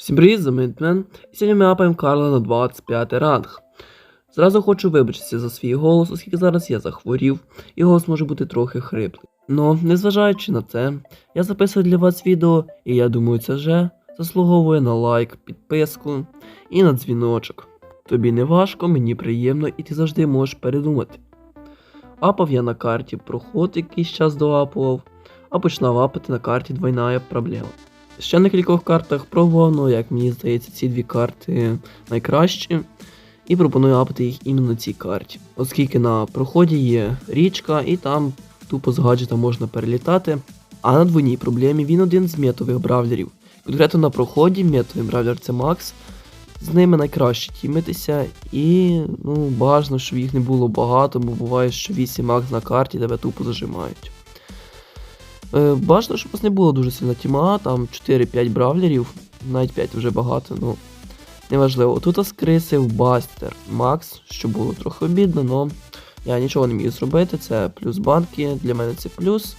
Всім привіт, Замитмен. І сьогодні ми апаємо Карла на 25 ранг. Зразу хочу вибачитися за свій голос, оскільки зараз я захворів, і голос може бути трохи хриплий. Но, незважаючи на це, я записую для вас відео, і я думаю, це вже заслуговує на лайк, підписку і на дзвіночок. Тобі не важко, мені приємно, і ти завжди можеш передумати. Апав я на карті проход якийсь час доапував, а починав апати на карті двойна проблема. Ще на кількох картах пробував, але як мені здається, ці дві карти найкращі. І пропоную апати їх іменно на цій карті. Оскільки на проході є річка, і там тупо з гаджета можна перелітати. А на двойній проблемі він один з метових бравлерів. Конкретно на проході метовий бравлер це Макс. З ними найкраще тімитися, і ну, бажано, щоб їх не було багато, бо буває, що 8 макс на карті тебе тупо зажимають. Е, бажано, щоб у вас не було дуже сильна тіма, там 4-5 бравлерів, навіть 5 вже багато, ну неважливо. Тут скрисив Бастер Макс, що було трохи обідно, але я нічого не міг зробити. Це плюс банки, для мене це плюс.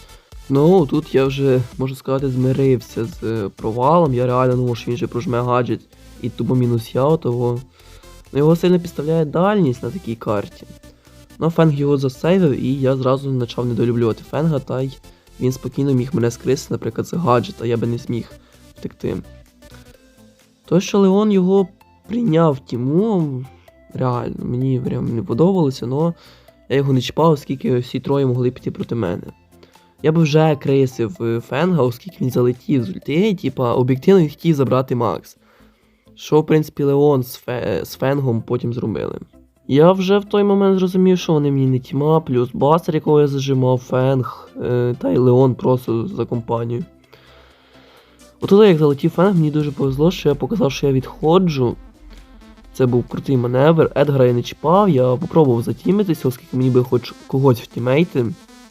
Ну, тут я вже, можу сказати, змирився з е, провалом. Я реально думав, що він же прожме гаджет і тупо мінус я того. Ну, його сильно підставляє дальність на такій карті. Ну, Фенг його засейвив, і я зразу почав недолюблювати Фенга, та й він спокійно міг мене скрисити, наприклад, з гаджета, я би не зміг втекти. То, що Леон його прийняв тіму, реально, мені прям не подобалося, але я його не чіпав, оскільки всі троє могли піти проти мене. Я би вже крисив е, Фенга, оскільки він залетів з ульти, типа об'єктивно хотів забрати Макс. Що, в принципі, Леон з, Фе... з Фенгом потім зробили. Я вже в той момент зрозумів, що вони мені не тіма, плюс Бастер, якого я зажимав, Фенг, е, та й Леон просто за компанію. От тоді, як залетів Фенг, мені дуже повезло, що я показав, що я відходжу. Це був крутий маневр. Едгара я не чіпав, я попробував затімитися, оскільки мені би хоч когось втімейти.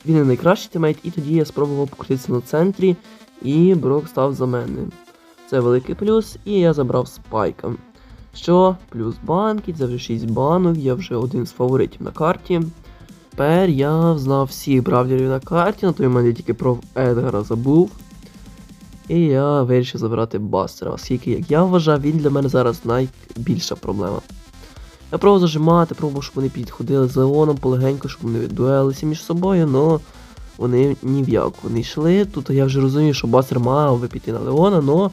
Він не найкращий тімейт, і тоді я спробував покрутитися на центрі, і Брок став за мене. Це великий плюс, і я забрав спайка. Що, плюс банки, це вже 6 банок, я вже один з фаворитів на карті. Тепер я знав всіх бравлерів на карті, на той момент я тільки про Едгара забув. І я вирішив забрати Бастера, оскільки, як я вважав, він для мене зараз найбільша проблема. Я пробував зажимати, пробував, щоб вони підходили з Леоном полегенько, щоб вони дуелися між собою, але вони ні в як. Вони йшли. Тут я вже розумію, що Бастер мав би піти на Леона, але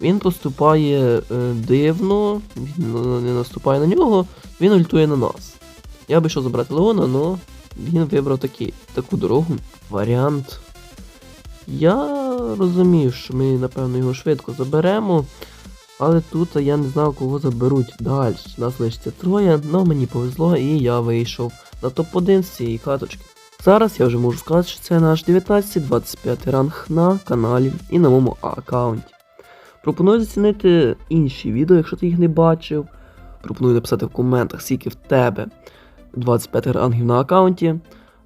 він поступає е, дивно, він е, не наступає на нього, він ультує на нас. Я би йшов забрати Леона, але він вибрав такий, таку дорогу. Варіант. Я розумів, що ми, напевно, його швидко заберемо. Але тут я не знав, кого заберуть далі. Нас лишиться троє, але мені повезло і я вийшов на топ-1 з цієї каточки. Зараз я вже можу сказати, що це наш 19-25 ранг на каналі і на моєму аккаунті. Пропоную зацінити інші відео, якщо ти їх не бачив. Пропоную написати в коментах, скільки в тебе 25 рангів на аккаунті.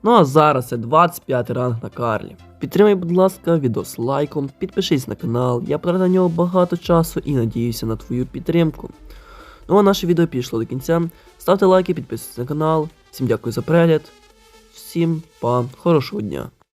Ну а зараз це 25 ранг на Карлі. Підтримай, будь ласка, відос лайком, підпишись на канал, я потратив на нього багато часу і надіюся на твою підтримку. Ну а наше відео пішло до кінця. Ставте лайки, підписуйтесь на канал. Всім дякую за перегляд. Всім па, хорошого дня.